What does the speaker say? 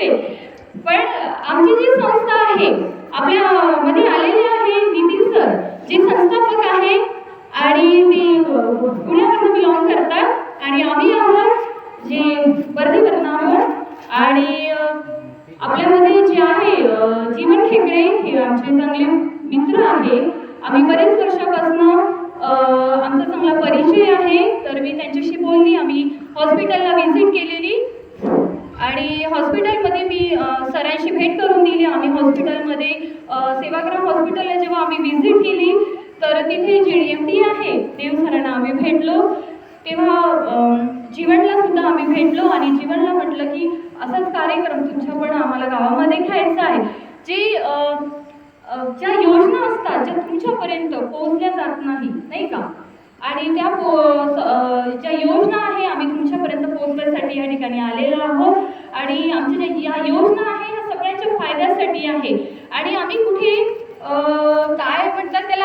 आहे. पण आमची जी संस्था आहे आपल्या मध्ये आलेले आहे नितीन सर जे संस्थापक आहे आणि ते पुण्यामधून बिलॉंग करतात. आणि आम्ही आहोत जे वर्धेवरून आहोत आणि आपल्यामध्ये जे आहे जीवन खेकडे हे आमचे चांगले मित्र आहे. आम्ही बरेच वर्षापासून आमचा चांगला परिचय आहे. तर मी त्यांच्याशी बोलली. आम्ही हॉस्पिटलला व्हिजिट केलेली. आणि हॉस्पिटलमध्ये मी सरांशी भेट करून दिली. आम्ही हॉस्पिटलमध्ये सेवाग्राम हॉस्पिटलला जेव्हा आम्ही व्हिजिट केली तर तिथे जे एम टी आहे देव सरांना आम्ही भेटलो. तेव्हा जीवनला सुद्धा आम्ही भेटलो आणि जीवनला म्हटलं की असाच कार्यक्रम तुमच्या पण आम्हाला गावामध्ये घ्यायचा आहे. जे ज्या योजना असतात ज्या तुमच्यापर्यंत पोहोचल्या जात नाही नाही का? आणि त्या पो ज्या योजना आहे आम्ही तुमच्यापर्यंत पोहोचण्यासाठी या ठिकाणी आलेलो आहोत. आणि आमच्या या योजना आहे ह्या सगळ्यांच्या फायद्यासाठी आहे. आणि आम्ही कुठे